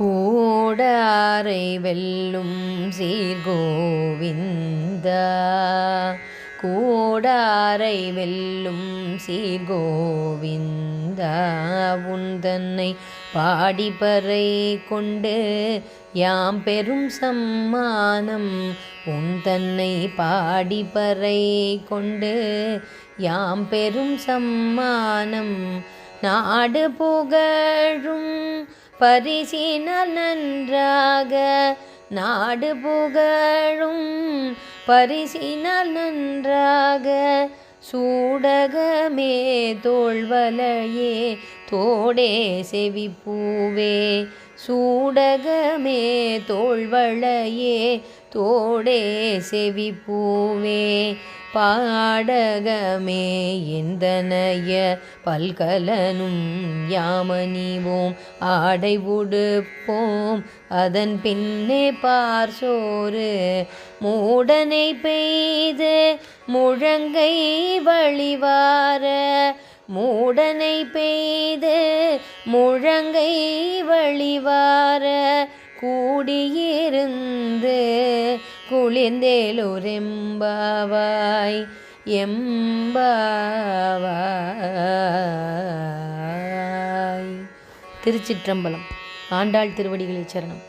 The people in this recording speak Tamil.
கூடாரை வெல்லும் சீர்கோவிந்தா கூடாரை வெல்லும் சீர்கோவிந்தா உன் தன்னை பாடிப்பறை கொண்டு யாம் பெரும் சம்மானம். உன் தன்னை பாடிப்பறை கொண்டு யாம் பெரும் சம்மானம். நாடு புகழும் பரிசினால் நன்றாக நாடு புகழும் பரிசினால் நன்றாக சூடகமே தோல்வலையே தோடே செவிப்பூவே சூடகமே தோள்வளையே தோடே செவிப்பூவே பாடகமே எந்தனைய பல்கலனும் யாமணிவோம் ஆடை உடுப்போம். அதன் பின்னே பார் சோறு மூடனை பெய்து முழங்கை வழிவார மூடனை பெய்து முழங்கை வழிவார கூடியிருந்து குளிர்ந்தேலோரெம்பாவாய் எம்பாவாய். திருச்சிற்றம்பலம். ஆண்டாள் திருவடிகளை சரணம்.